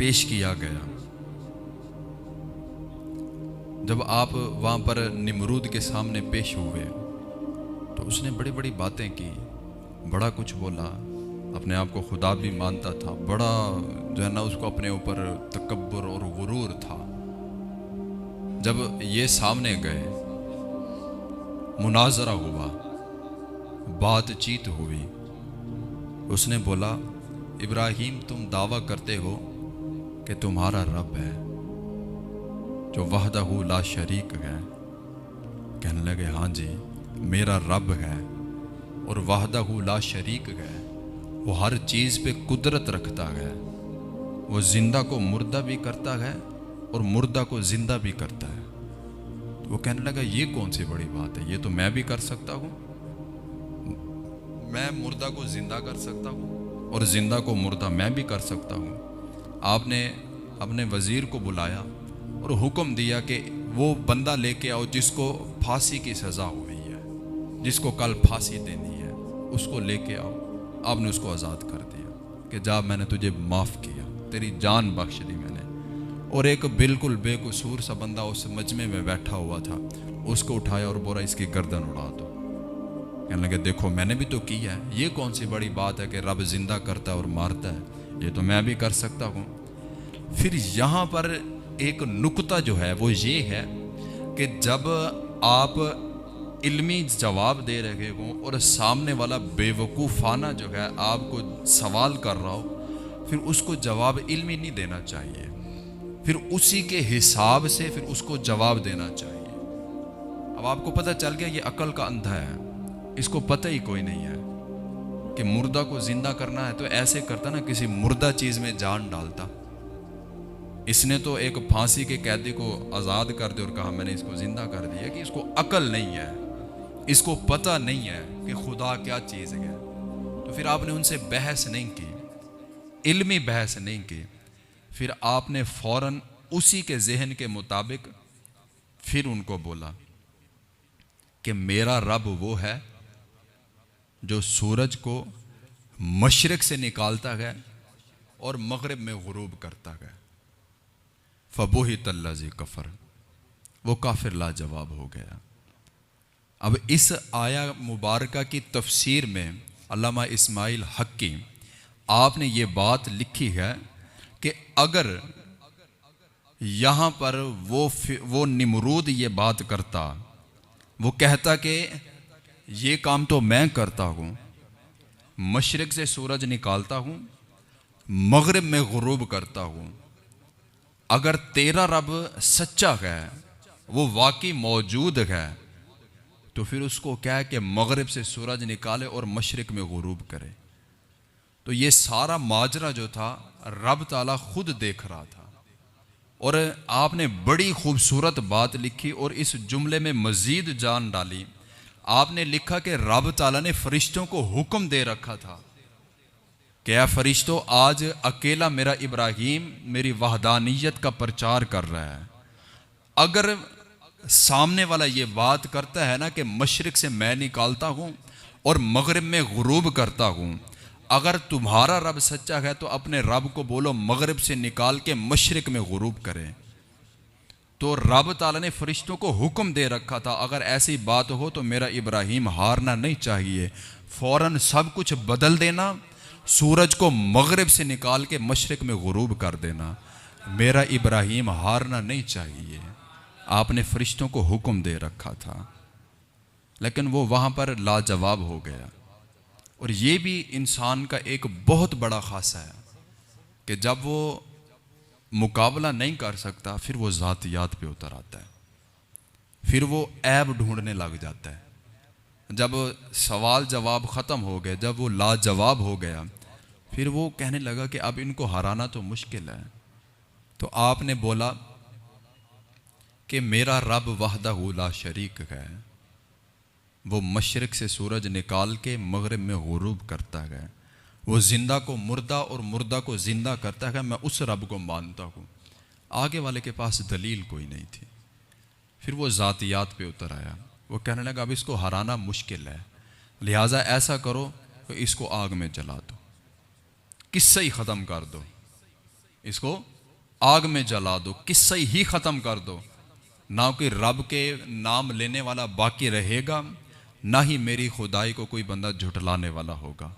पेश किया गया। जब आप वहाँ पर निमरूद के सामने पेश हुए तो उसने बड़ी बड़ी बातें की। बड़ा कुछ बोला। अपने आप को खुदा भी मानता था। बड़ा जो है ना, उसको अपने ऊपर तकबर और गुरूर था। जब ये सामने गए, मुनाजरा हुआ। बातचीत हुई। उसने बोला, इब्राहिम, तुम दावा करते हो कि तुम्हारा रब है, जो वहदहू ला शरीक है। कहने लगे हाँ जी, मेरा रब है और वहदहू ला शरीक है। वो हर चीज़ पे कुदरत रखता है। वो ज़िंदा को मुर्दा भी करता है और मुर्दा को ज़िंदा भी करता है। तो वो कहने लगा, ये कौन सी बड़ी बात है? ये तो मैं भी कर सकता हूँ। मैं मुर्दा को ज़िंदा कर सकता हूँ और ज़िंदा को मुर्दा मैं भी कर सकता हूँ। आपने अपने वज़ीर को बुलाया और हुक्म दिया कि वो बंदा लेके आओ जिसको फांसी की सज़ा हुई है, जिसको कल फांसी देनी है, उसको लेके आओ। आपने उसको आज़ाद कर दिया कि जा, मैंने तुझे माफ़ किया, तेरी जान बख्श दी मैंने। और एक बिल्कुल बेकसूर सा बंदा उस मजमे में बैठा हुआ था, उसको उठाया और बोला, इसकी गर्दन उड़ा दो। कहने लगे, देखो, मैंने भी तो किया है। ये कौन सी बड़ी बात है कि रब ज़िंदा करता है और मारता है? ये तो मैं भी कर सकता हूँ। फिर यहाँ पर एक नुकता जो है, वो ये है कि जब आप इल्मी जवाब दे रहे हो और सामने वाला बेवकूफ़ाना जो है आपको सवाल कर रहा हो, फिर उसको जवाब इल्मी नहीं देना चाहिए। फिर उसी के हिसाब से फिर उसको जवाब देना चाहिए। अब आपको पता चल गया ये अकल का अंधा है। इसको पता ही कोई नहीं है। कि मुर्दा को ज़िंदा करना है तो ऐसे करता ना, किसी मुर्दा चीज़ में जान डालता। इसने तो एक फांसी के कैदी को आज़ाद कर दिया और कहा, मैंने इसको ज़िंदा कर दिया कि इसको अकल नहीं है। इसको पता नहीं है कि खुदा क्या चीज़ है। तो फिर आपने उनसे बहस नहीं की, इल्मी बहस नहीं की। फिर आपने फ़ौरन उसी के जहन के मुताबिक फिर उनको बोला कि मेरा रब वो है जो सूरज को मशरक से निकालता है और मगरब में गुरूब करता है फबोही तल्लाजी कफर। वो काफिर लाजवाब हो गया। अब इस आया मुबारक की तफसीर में अल्लामा इस्माइल हक्की, आपने ये बात लिखी है कि अगर यहाँ पर वो वो निमरूद ये बात करता, वो कहता कि ये काम तो मैं करता हूँ, मशरक से सूरज निकालता हूँ, मगरब में गुरूब करता हूँ। अगर तेरा रब सच्चा है, वो वाकई मौजूद है तो फिर उसको क्या है कि मगरब से सूरज निकाले और मशरक में गुरूब करे। तो ये सारा माजरा जो था, रब ताला खुद देख रहा था। और आपने बड़ी खूबसूरत बात लिखी और इस जुमले में मज़ीद जान डाली। आपने लिखा कि रब ताला ने फरिश्तों को हुक्म दे रखा था क्या फरिश्तों, आज अकेला मेरा इब्राहिम मेरी वहदानियत का प्रचार कर रहा है। अगर सामने वाला ये बात करता है ना कि मशरक से मैं निकालता हूँ और मगरब में गुरूब करता हूँ, अगर तुम्हारा रब सच्चा है तो अपने रब को बोलो, मगरब से निकाल के मशरक में गुरूब करें। तो रब ताला ने फरिश्तों को हुक्म दे रखा था, अगर ऐसी बात हो तो मेरा इब्राहिम हारना नहीं चाहिए। फ़ौरन सब कुछ बदल देना, सूरज को मगरब से निकाल के मशरक में गरूब कर देना। मेरा इब्राहिम हारना नहीं चाहिए। आपने फरिश्तों को हुक्म दे रखा था। लेकिन वो वहाँ पर लाजवाब हो गया। और ये भी इंसान का एक बहुत बड़ा खासा है कि जब वो मुकाबला नहीं कर सकता, फिर वो ज़ातियात पे उतर आता है। फिर वो ऐब ढूँढने लग जाता है। जब सवाल जवाब ख़त्म हो गए, जब वो लाजवाब हो गया, फिर वो कहने लगा कि अब इनको हराना तो मुश्किल है। तो आपने बोला कि मेरा रब वहदा ला शरीक है। वो मशरक से सूरज निकाल के मगरब में गुरूब करता है। वो ज़िंदा को मुर्दा और मुर्दा को ज़िंदा करता है, मैं उस रब को मानता हूँ। आगे वाले के पास दलील कोई नहीं थी। फिर वो ज़ातियात पे उतर आया। वो कहने लगा, अब इसको हराना मुश्किल है। लिहाजा ऐसा करो तो इसको आग में जला दो। किस्सा ही ख़त्म कर दो। इसको आग में जला दो। किस्सा ही ख़त्म कर दो। ना कोई रब के नाम लेने वाला बाकी रहेगा, ना ही मेरी खुदाई को कोई बंदा झुटलाने वाला होगा।